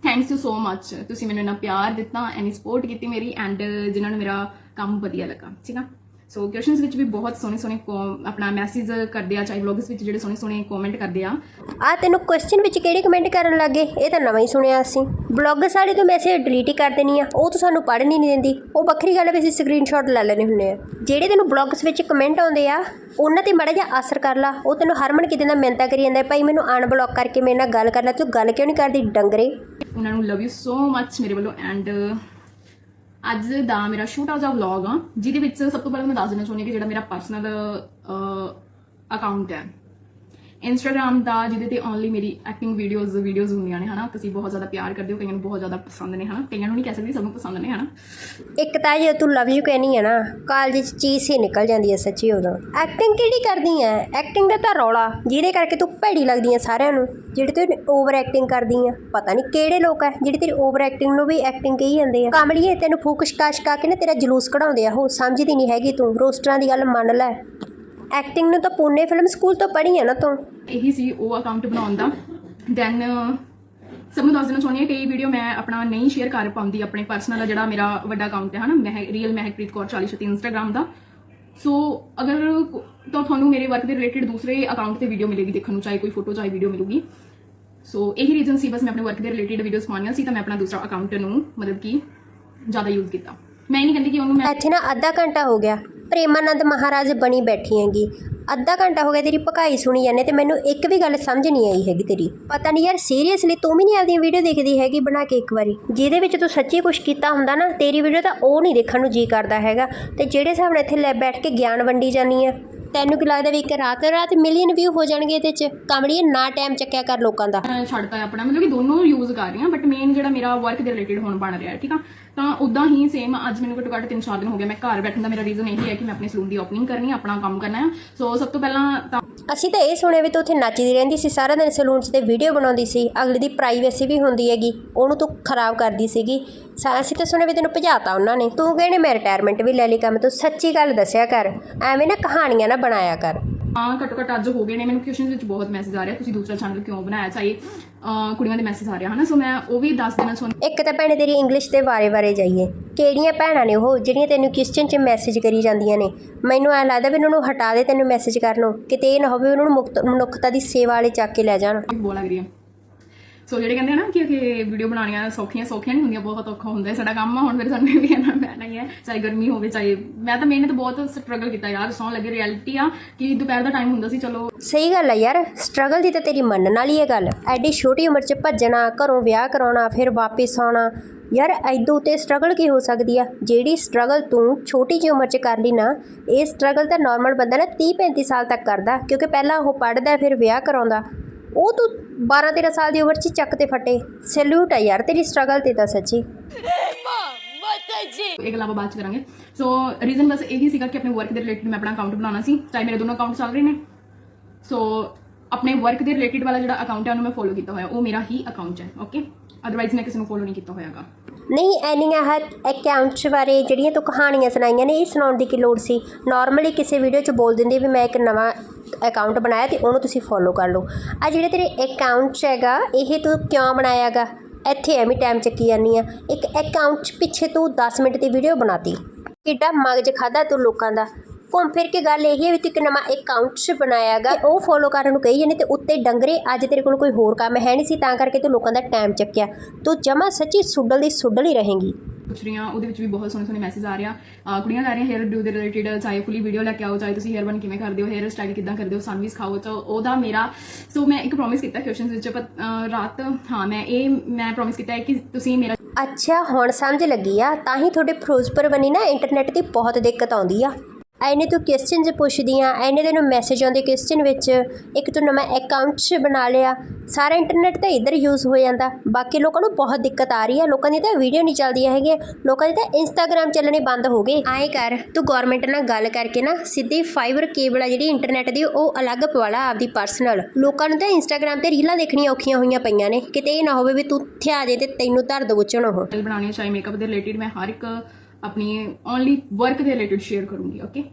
ਥੈਂਕਸ ਯੂ ਸੋ ਮੱਚ ਤੁਸੀਂ ਮੈਨੂੰ ਇੰਨਾ ਪਿਆਰ ਦਿੱਤਾ ਐਨੀ ਸਪੋਰਟ ਕੀਤੀ ਮੇਰੀ ਐਂਡ ਜਿਨ੍ਹਾਂ ਨੂੰ ਮੇਰਾ ਕੰਮ ਵਧੀਆ ਲੱਗਾ। ਠੀਕ ਆ? ਸੋ ਕੁਐਸਚਨਸ ਵਿੱਚ ਵੀ ਬਹੁਤ ਸੋਹਣੇ ਸੋਹਣੇ ਆਪਣਾ ਮੈਸੇਜ ਕਰਦੇ ਆ ਚਾਹੇ ਵਲੌਗਸ ਵਿੱਚ ਜਿਹੜੇ ਸੋਹਣੇ ਸੋਹਣੇ ਕਮੈਂਟ ਕਰਦੇ ਆ। ਆ ਤੈਨੂੰ ਕੁਐਸਚਨ ਵਿੱਚ ਕਿਹੜੇ ਕਮੈਂਟ ਕਰਨ ਲੱਗੇ? ਇਹ ਤਾਂ ਨਵਾਂ ਹੀ ਸੁਣਿਆ ਅਸੀਂ। ਬਲੌਗ ਸਾਡੇ ਤੋਂ ਮੈਸੇਜ ਡਿਲੀਟ ਹੀ ਕਰ ਦੇਣੀ ਆ। ਉਹ ਤਾਂ ਸਾਨੂੰ ਪੜ੍ਹਨ ਹੀ ਨਹੀਂ ਦਿੰਦੀ। ਉਹ ਵੱਖਰੀ ਗੱਲ ਵੀ ਅਸੀਂ ਸਕਰੀਨਸ਼ਾਟ ਲੈ ਲੈਣੇ ਹੁੰਦੇ ਆ। ਜਿਹੜੇ ਤੈਨੂੰ ਬਲੌਗਸ ਵਿੱਚ ਕਮੈਂਟ ਆਉਂਦੇ ਆ ਉਹਨਾਂ ਤੇ ਮਾੜਾ ਜਿਹਾ ਅਸਰ ਕਰ ਲਾ। ਉਹ ਤੈਨੂੰ ਹਰਮਨ ਕਿਤੇ ਦਾ ਮਿਹਨਤਾਂ ਕਰੀ ਜਾਂਦਾ ਭਾਈ ਮੈਨੂੰ ਅਨਬਲੌਕ ਕਰਕੇ ਮੇਰੇ ਨਾਲ ਗੱਲ ਕਰ ਲੈ ਤੂੰ ਗੱਲ ਕਿਉਂ ਨਹੀਂ ਕਰਦੀ ਡੰਗਰੇ? ਉਹਨਾਂ ਨੂੰ ਲਵ ਯੂ ਸੋ ਮੱਚ ਮੇਰੇ ਵੱਲੋਂ ਐਂਡ ਅੱਜ ਦਾ ਮੇਰਾ ਛੋਟਾ ਜਿਹਾ ਵਲੌਗ ਆ, ਜਿਹਦੇ ਵਿੱਚ ਸਭ ਤੋਂ ਪਹਿਲਾਂ ਮੈਂ ਦੱਸ ਦੇਣਾ ਚਾਹੁੰਦੀ ਹਾਂ ਕਿ ਜਿਹੜਾ ਮੇਰਾ ਪਰਸਨਲ ਅਕਾਊਂਟ ਹੈ ਇੰਸਟਾਗ੍ਰam ਦਾ ਜਿਹਦੇ ਤੇ ਓਨਲੀ ਮੇਰੀ ਐਕਟਿੰਗ ਵੀਡੀਓਜ਼ ਵੀਡੀਓਜ਼ ਹੁੰਦੀਆਂ ਨੇ, ਹਨਾ? ਤੁਸੀਂ ਬਹੁਤ ਜ਼ਿਆਦਾ ਪਿਆਰ ਕਰਦੇ ਹੋ, ਕਈਆਂ ਨੂੰ ਬਹੁਤ ਜ਼ਿਆਦਾ ਪਸੰਦ ਨੇ, ਹਨਾ? ਕਈਆਂ ਨੂੰ ਨਹੀਂ ਕਹਿ ਸਕਦੀ, ਸਭ ਨੂੰ ਪਸੰਦ ਨੇ, ਹਨਾ? ਇੱਕ ਤਾਂ ਜੇ ਤੂੰ ਲਵ ਯੂ ਕਹਿਨੀ ਹੈ ਨਾ, ਕਾਲਜ 'ਚ ਚੀਜ਼ ਹੀ ਨਿਕਲ ਜਾਂਦੀ ਹੈ ਸੱਚੀ ਉਦੋਂ। ਐਕਟਿੰਗ ਕਿਹੜੀ ਕਰਦੀ ਹੈ ਐਕਟਿੰਗ ਦਾ ਤਾਂ ਰੌਲਾ, ਜਿਹਦੇ ਕਰਕੇ ਤੂੰ ਭੈੜੀ ਲੱਗਦੀ ਹੈ ਸਾਰਿਆਂ ਨੂੰ, ਜਿਹੜੇ ਤੂੰ ਓਵਰ ਐਕਟਿੰਗ ਕਰਦੀ ਆ। ਪਤਾ ਨਹੀਂ ਕਿਹੜੇ ਲੋਕ ਹੈ ਜਿਹੜੇ ਤੇਰੀ ਓਵਰ ਐਕਟਿੰਗ ਨੂੰ ਵੀ ਐਕਟਿੰਗ ਕਹੀ ਜਾਂਦੇ ਆ। ਕਾਮੜੀਏ ਤੈਨੂੰ ਫੂਕ ਸ਼ਿਕਾ ਕਾ ਕੇ ਨਾ ਤੇਰਾ ਜਲੂਸ ਕਢਾਉਂਦੇ ਆ, ਉਹ ਸਮਝਦੀ ਨਹੀਂ ਹੈਗੀ ਤੂੰ, ਰੋਸਟਰਾਂ ਦੀ ਗੱਲ ਮੰਨ ਲੈ। ਐਕਟਿੰਗ ਨੂੰ ਤਾਂ ਪੂਨੇ ਫਿਲਮ ਸਕੂਲ ਤੋਂ ਪੜ੍ਹੀ ਆ ਨਾ ਤੂੰ। ਇਹੀ ਸੀ ਉਹ ਅਕਾਊਂਟ ਬਣਾਉਣ ਦਾ। ਦੈਨ ਸਭ ਨੂੰ ਦੱਸ ਦੇਣਾ ਚਾਹੁੰਦੀ ਹਾਂ ਕਈ ਵੀਡੀਓ ਮੈਂ ਆਪਣਾ ਨਹੀਂ ਸ਼ੇਅਰ ਕਰ ਪਾਉਂਦੀ, ਆਪਣੇ ਪਰਸਨਲ ਜਿਹੜਾ ਮੇਰਾ ਵੱਡਾ ਅਕਾਊਂਟ ਹੈ, ਹਨਾ? ਮੈਂ ਰੀਅਲ ਮਹਿਕਪ੍ਰੀਤ ਕੌਰ 4036 ਇੰਸਟਾਗ੍ਰam ਦਾ। ਸੋ ਅਗਰ ਤਾਂ ਤੁਹਾਨੂੰ ਮੇਰੇ ਵਰਕ ਦੇ ਰਿਲੇਟਡ ਦੂਸਰੇ ਅਕਾਊਂਟ ਤੇ ਵੀਡੀਓ ਮਿਲੇਗੀ ਦੇਖਣ ਨੂੰ, ਚਾਹੇ ਕੋਈ ਫੋਟੋ ਚਾਹੇ ਵੀਡੀਓ ਮਿਲੂਗੀ। ਸੋ ਇਹੀ ਰੀਜ਼ਨ ਸੀ, ਬਸ ਮੈਂ ਆਪਣੇ ਵਰਕ ਦੇ ਰਿਲੇਟਡ ਵੀਡੀਓਜ਼ ਪਾਉਣੀਆਂ ਸੀ, ਤਾਂ ਮੈਂ ਆਪਣਾ ਦੂਸਰਾ ਅਕਾਊਂਟ ਨੂੰ ਮਤਲਬ ਕਿ ਜ਼ਿਆਦਾ ਯੂਜ਼ ਕੀਤਾ। ਮੈਂ ਨਹੀਂ ਕਹਿੰਦੀ ਕਿ ਉਹਨੂੰ ਮੈਂ ਇੱਥੇ ਨਾ ਅੱਧਾ ਘੰਟਾ ਹੋ ਗਿਆ। ਪ੍ਰੇਮਾਨੰਦ ਮਹਾਰਾਜ ਬਣੀ ਬੈਠੀ ਹੈਗੀ। ਅੱਧਾ ਘੰਟਾ ਹੋ ਗਿਆ ਤੇਰੀ ਭਕਾਈ ਸੁਣੀ ਜਾਂਦੇ ਤੇ ਮੈਨੂੰ ਇੱਕ ਵੀ ਗੱਲ ਸਮਝ ਨਹੀਂ ਆਈ ਹੈਗੀ ਤੇਰੀ। ਪਤਾ ਨਹੀਂ ਯਾਰ ਸੀਰੀਅਸਲੀ ਤੂੰ ਵੀ ਨਹੀਂ ਆਪਦੀਆਂ ਵੀਡੀਓ ਦੇਖਦੀ ਹੈਗੀ ਬਣਾ ਕੇ ਇੱਕ ਵਾਰੀ। ਜਿਹਦੇ ਵਿੱਚ ਤੂੰ ਸੱਚੀ ਕੁਝ ਕੀਤਾ ਹੁੰਦਾ ਨਾ, ਤੇਰੀ ਵੀਡੀਓ ਤਾਂ ਉਹ ਨਹੀਂ ਦੇਖਣ ਨੂੰ ਜੀ ਕਰਦਾ ਹੈਗਾ। ਤੇ ਜਿਹੜੇ ਹਿਸਾਬ ਨਾਲ ਇੱਥੇ ਲੈ ਬੈਠ ਕੇ ਗਿਆਨ ਵੰਡੀ ਜਾਨੀ ਆ, ਤੈਨੂੰ ਕੀ ਲੱਗਦਾ ਵੀ ਇੱਕ ਰਾਤ ਰਾਤ ਮਿਲੀਅਨ ਵਿਊ ਹੋ ਜਾਣਗੇ ਇਹਦੇ 'ਚ? ਕਮੜੀਏ ਨਾ ਟਾਈਮ ਚੱਕਿਆ ਕਰ ਲੋਕਾਂ ਦਾ। ਮੈਂ ਛੱਡਤਾ ਹੈ ਆਪਣਾ, ਮਤਲਬ ਕਿ ਦੋਨੋਂ ਯੂਜ਼ ਕਰ ਰਹੀ ਹਾਂ ਬਟ ਮੇਨ ਜਿਹੜਾ ਮੇਰਾ ਵਰਕ ਦੇ ਰਿਲੇਟਡ ਹੁਣ ਬਣ ਰਿਹਾ ਹੈ ਠੀਕ ਆ? ਤਾਂ ਉਦਾਂ ਹੀ ਸੇਮ ਅੱਜ ਮੈਨੂੰ ਘੱਟੋ ਘੱਟ 3-4 ਦਿਨ ਹੋ ਗਏ ਮੈਂ ਘਰ ਬੈਠਣ ਦਾ ਮੇਰਾ ਰੀਜ਼ਨ ਇਹੀ ਹੈ ਕਿ ਮੈਂ ਆਪਣੇ ਸਲੂਨ ਦੀ ਓਪਨਿੰਗ ਕਰਨੀ ਹੈ ਆਪਣਾ ਕੰਮ ਕਰਨਾ ਹੈ। ਸੋ ਸਭ ਤੋਂ ਪਹਿਲਾਂ ਤਾਂ ਅਸੀਂ ਤਾਂ ਇਹ ਸੁਣਿਆ ਵੀ ਤੂੰ ਉੱਥੇ ਨੱਚਦੀ ਰਹਿੰਦੀ ਸੀ ਸਾਰਾ ਦਿਨ ਸਲੂਨ 'ਚ ਤੇ ਵੀਡੀਓ ਬਣਾਉਂਦੀ ਸੀ ਅਗਲੀ ਦੀ ਪ੍ਰਾਈਵੇਸੀ ਵੀ ਹੁੰਦੀ ਹੈਗੀ ਉਹਨੂੰ ਤੂੰ ਖਰਾਬ ਕਰਦੀ ਸੀਗੀ। ਸਾ- ਅਸੀਂ ਤਾਂ ਸੁਣਿਆ ਵੀ ਤੈਨੂੰ ਭਜਾਤਾ ਉਹਨਾਂ ਨੇ। ਤੂੰ ਕਹਿੰਦੇ ਮੈਂ ਰਿਟਾਇਰਮੈਂਟ ਵੀ ਲੈ ਲਈ ਕੰਮ ਤੋਂ ਸੱਚੀ ਗੱਲ ਦੱਸਿਆ ਕਰ ਐਵੇਂ ਨਾ ਕਹਾਣੀਆਂ ਨਾ ਬਣਾਇਆ ਕਰ। ਹਾਂ ਘੱਟੋ ਘੱਟ ਅੱਜ ਹੋ ਗਏ ਨੇ ਮੈਨੂੰ ਕੁਐਸਚਨ ਵਿੱਚ ਬਹੁਤ ਮੈਸੇਜ ਆ ਰਿਹਾ ਤੁਸੀਂ ਦੂਸਰਾ ਚੈਨਲ ਕਿਉਂ ਬਣਾਇਆ? ਚਾਹੇ ਅਹ, ਕੁੜੀਆਂ ਦੇ ਮੈਸੇਜ ਆ ਰਿਹਾ ਹਨਾ? ਸੋ ਮੈਂ ਉਹ ਵੀ ਦੱਸ ਦੇਣਾ ਚਾਹੁੰਦੀ ਇੱਕ ਤਾਂ ਭੈਣੇ ਤੇਰੀ ਇੰਗਲਿਸ਼ ਦੇ ਬਾਰੇ-ਬਾਰੇ ਜਾਈਏ। ਕਿਹੜੀਆਂ ਭੈਣਾਂ ਨੇ ਉਹ ਜਿਹੜੀਆਂ ਤੈਨੂੰ ਕੁਐਸਚਨ 'ਚ ਮੈਸੇਜ ਕਰੀ ਜਾਂਦੀਆਂ ਨੇ? ਮੈਨੂੰ ਐਂ ਲੱਗਦਾ ਵੀ ਉਹਨਾਂ ਨੂੰ ਹਟਾ ਦੇ ਤੈਨੂੰ ਮੈਸੇਜ ਕਰਨੋਂ ਕਿਤੇ ਇਹ ਨਾ ਹੋਵੇ ਉਹਨਾਂ ਨੂੰ ਮੁਕਤ ਮਨੁੱਖਤਾ ਦੀ ਸੇਵਾ ਵਾਲੇ ਚੱਕ ਕੇ ਲੈ ਜਾਣ। ਬਹੁਤ ਲੱਗ ਰਹੀ ਹੈ ਸੋ ਜਿਹੜੇ ਕਹਿੰਦੇ ਆ ਨਾ ਕਿ ਕਿ ਵੀਡੀਓ ਬਣਾਉਣੀਆਂ ਸੌਖੀਆਂ ਸੌਖੀਆਂ ਨਹੀਂ ਹੁੰਦੀਆਂ, ਬਹੁਤ ਔਖਾ ਹੁੰਦਾ ਸਾਡਾ ਕੰਮ ਆ, ਹੁਣ ਫਿਰ ਸਾਨੂੰ ਵੀ ਇਹਨਾਂ ਪੈਣਾ ਹੀ ਹੈ ਚਾਹੇ ਗਰਮੀ ਹੋਵੇ, ਚਾਹੇ, ਮੈਂ ਤਾਂ ਮਿਹਨਤ ਬਹੁਤ ਸਟਰਗਲ ਕੀਤਾ ਯਾਰ, ਸੌਣ ਲੱਗੇ ਰਿਐਲਿਟੀ ਆ, ਕਿ ਦੁਪਹਿਰ ਦਾ ਟਾਈਮ ਹੁੰਦਾ ਸੀ, ਚਲੋ। ਸਹੀ ਗੱਲ ਹੈ ਯਾਰ ਸਟਰਗਲ ਦੀ ਤਾਂ ਤੇਰੀ ਮੰਨਣ ਵਾਲੀ ਹੈ ਗੱਲ, ਐਡੀ ਛੋਟੀ ਉਮਰ 'ਚ ਭੱਜਣਾ, ਘਰੋਂ ਵਿਆਹ ਕਰਾਉਣਾ, ਫਿਰ ਵਾਪਸ ਆਉਣਾ, ਯਾਰ ਐਦੋਂ ਉਤੇ ਸਟਰਗਲ ਕੀ ਹੋ ਸਕਦੀ ਆ? ਜਿਹੜੀ ਸਟਰਗਲ ਤੂੰ ਛੋਟੀ ਜਿਹੀ ਉਮਰ 'ਚ ਕਰ ਲਈ ਨਾ, ਇਹ ਸਟਰਗਲ ਤਾਂ ਨਾਰਮਲ ਬੰਦਾ ਨਾ 30 35 ਸਾਲ ਤੱਕ ਕਰਦਾ, ਕਿਉਂਕਿ ਪਹਿਲਾਂ ਉਹ ਪੜਦਾ ਫਿਰ ਵਿਆਹ ਕਰਾਉਂਦਾ ਉਹ ਤੂੰ 12 13 ਸਾਲ ਦੀ ਉਮਰ 'ਚ ਚੱਕ ਤੇ ਫੱਟੇ। ਸੈਲੂਟ ਆ ਯਾਰ, ਤੇਰੀ ਸਟਰਗਲ ਤੇ ਤਾਂ ਸੱਚੀ। ਇਹ ਗੱਲਾਂ ਬਾਅਦ ਚ ਕਰਾਂਗੇ। ਸੋ ਰੀਜ਼ਨ ਬਸ ਇਹੀ ਸੀਗਾ ਕਿ ਆਪਣੇ ਵਰਕ ਦੇ ਰਿਲੇਟਡ ਮੈਂ ਆਪਣਾ ਅਕਾਊਂਟ ਬਣਾਉਣਾ ਸੀ, ਚਾਹੇ ਮੇਰੇ ਦੋਨੋਂ ਅਕਾਊਂਟ ਚੱਲ ਰਹੇ ਨੇ। ਸੋ ਆਪਣੇ ਵਰਕ ਦੇ ਰਿਲੇਟਡ ਵਾਲਾ ਜਿਹੜਾ ਅਕਾਊਂਟ ਹੈ ਉਹਨੂੰ ਮੈਂ ਫੋਲੋ ਕੀਤਾ ਹੋਇਆ। ਉਹ ਮੇਰਾ ਹੀ ਅਕਾਊਂਟ ਹੈ ਓਕੇ ਅਦਰਵਾਈਜ਼ ਮੈਂ ਕਿਸੇ ਨੂੰ ਫੋਲੋ ਨਹੀਂ ਕੀਤਾ ਹੋਇਆਗਾ। ਨਹੀਂ ਐਨੀਆਂ ਹ ਅਕਾਊਂਟਸ ਬਾਰੇ ਜਿਹੜੀਆਂ ਤੂੰ ਕਹਾਣੀਆਂ ਸੁਣਾਈਆਂ ਨੇ, ਇਹ ਸੁਣਾਉਣ ਦੀ ਕੀ ਲੋੜ ਸੀ? ਨਾਰਮਲੀ ਕਿਸੇ ਵੀਡੀਓ 'ਚ ਬੋਲ ਦਿੰਦੀ ਵੀ ਮੈਂ ਇੱਕ ਨਵਾਂ ਅਕਾਊਂਟ ਬਣਾਇਆ ਤੇ ਉਹਨੂੰ ਤੁਸੀਂ ਫੋਲੋ ਕਰ ਲਓ। ਆ ਜਿਹੜੇ ਤੇਰੇ ਅਕਾਊਂਟਸ ਹੈਗਾ, ਇਹ ਤੂੰ ਕਿਉਂ ਬਣਾਇਆਗਾ? ਇੱਥੇ ਐਵੇਂ ਟਾਈਮ ਚੱਕੀ ਜਾਂਦੀ ਆ। ਇੱਕ ਅਕਾਊਂਟ 'ਚ ਪਿੱਛੇ ਤੂੰ 10 ਮਿੰਟ ਦੀ ਵੀਡੀਓ ਬਣਾਤੀ। ਕਿੱਡਾ ਮਗਜ ਖਾਦਾ ਤੂੰ ਲੋਕਾਂ ਦਾ। ਘੁੰਮ ਫਿਰ ਕੇ ਗੱਲ ਇਹ ਹੈ ਵੀ ਇੱਕ ਨਵਾਂ ਅਕਾਊਂਟ ਬਣਾਇਆਗਾ ਉਹ ਫੋਲੋ ਕਰਨ ਨੂੰ ਕਹੀ ਜਾਂਦੇ ਤੇ ਉੱਤੇ ਡੰਗਰੇ ਅੱਜ ਤੇਰੇ ਕੋਲ ਕੋਈ ਹੋਰ ਕੰਮ ਹੈ ਨਹੀਂ ਸੀ ਤਾਂ ਕਰਕੇ ਤੂੰ ਲੋਕਾਂ ਦਾ ਟਾਈਮ ਚੱਕਿਆ। ਤੂੰ ਜਮਾ ਸੱਚੀ ਸੁੱਡਲ ਦੀ ਸੁੱਡਲ ਹੀ ਰਹੇਂਗੀ। ਪੁੱਛ ਰਹੀ ਹਾਂ ਉਹਦੇ ਵਿੱਚ ਵੀ ਬਹੁਤ ਸੋਹਣੇ ਸੋਹਣੇ ਮੈਸੇਜ ਆ। ਰਿਹਾ ਕੁੜੀਆਂ ਕਹਿ ਰਹੀਆਂ ਹੇਅਰ ਡੂ ਦੇ ਰਿਲੇਟਡ ਚਾਹੇ ਫੁੱਲੀ ਵੀਡੀਓ ਲੈ ਕੇ ਆਓ ਚਾਹੇ ਤੁਸੀਂ ਹੇਅਰ ਬਨ ਕਿਵੇਂ ਕਰਦੇ ਹੋ ਹੇਅਰ ਸਟਾਈਲ ਕਿਦਾਂ ਕਰਦੇ ਹੋ ਸਾਨੂੰ ਵੀ ਸਿਖਾਓ ਤਾਂ ਉਹਦਾ ਮੇਰਾ ਸੋ ਮੈਂ ਇੱਕ ਪ੍ਰੋਮਿਸ ਕੀਤਾ ਕੁਐਸਚਨਸ ਵਿੱਚ ਰਾਤ ਹਾਂ ਮੈਂ ਇਹ ਮੈਂ ਪ੍ਰੋਮਿਸ ਕੀਤਾ ਹੈ ਕਿ ਤੁਸੀਂ ਮੇਰਾ ਅੱਛਾ ਹੁਣ ਸਮਝ ਲੱਗੀ ਆ ਤਾਂ ਹੀ ਤੁਹਾਡੇ ਫਿਰੋਜ਼ਪੁਰ ਬਣੀ ਨਾ ਇੰਟਰਨੈਟ ਦੀ ਬਹੁਤ ਦਿੱਕਤ ਆਉਂਦੀ ਆ। ਐਨੇ ਤੂੰ ਕੁਐਸਚਨਸ ਪੁੱਛਦੀਆਂ ਐਨੇ ਤੈਨੂੰ ਮੈਸੇਜ ਆਉਂਦੇ ਕੁਐਸਚਨ ਵਿੱਚ ਇੱਕ ਤੂੰ ਨਵਾਂ ਅਕਾਊਂਟ ਬਣਾ ਲਿਆ ਸਾਰਾ ਇੰਟਰਨੈਟ ਤਾਂ ਇੱਧਰ ਯੂਜ਼ ਹੋ ਜਾਂਦਾ। ਬਾਕੀ ਲੋਕਾਂ ਨੂੰ ਬਹੁਤ ਦਿੱਕਤ ਆ ਰਹੀ ਹੈ ਲੋਕਾਂ ਦੀ ਤਾਂ ਵੀਡੀਓ ਨਹੀਂ ਚੱਲਦੀਆਂ ਹੈਗੀਆਂ ਲੋਕਾਂ ਦੀ ਤਾਂ ਇੰਸਟਾਗ੍ਰam ਚੱਲਣੇ ਬੰਦ ਹੋ ਗਏ। ਐਂ ਕਰ ਤੂੰ ਗਵਰਨਮੈਂਟ ਨਾਲ ਗੱਲ ਕਰਕੇ ਨਾ ਸਿੱਧੀ ਫਾਈਬਰ ਕੇਬਲ ਆ ਜਿਹੜੀ ਇੰਟਰਨੈਟ ਦੀ ਉਹ ਅਲੱਗ ਪਵਾ ਲਾ ਆਪਦੀ ਪਰਸਨਲ ਲੋਕਾਂ ਨੂੰ ਤਾਂ ਇੰਸਟਾਗ੍ਰam ਤੇ ਰੀਲਾਂ ਦੇਖਣੀਆਂ ਔਖੀਆਂ ਹੋਈਆਂ ਪਈਆਂ ਨੇ ਕਿਤੇ ਇਹ ਨਾ ਹੋਵੇ ਵੀ ਤੂੰ ਇੱਥੇ ਆ ਜੇ ਤੇ ਤੈਨੂੰ ਧਰ ਦਵੁੱਚਣ ਉਹ ਚੈਨਲ ਬਣਾਉਣੀ ਚਾਹੇ ਮੇਕਅਪ ਦੇ ਰਿਲੇਟਡ ਮੈਂ ਹਰ ਇੱਕ ਆਪਣੀ ਓਨਲੀ ਵਰਕ ਦੇ ਰਿਲੇਟਡ ਸ਼ੇਅਰ ਕਰੂੰਗੀ ਓਕੇ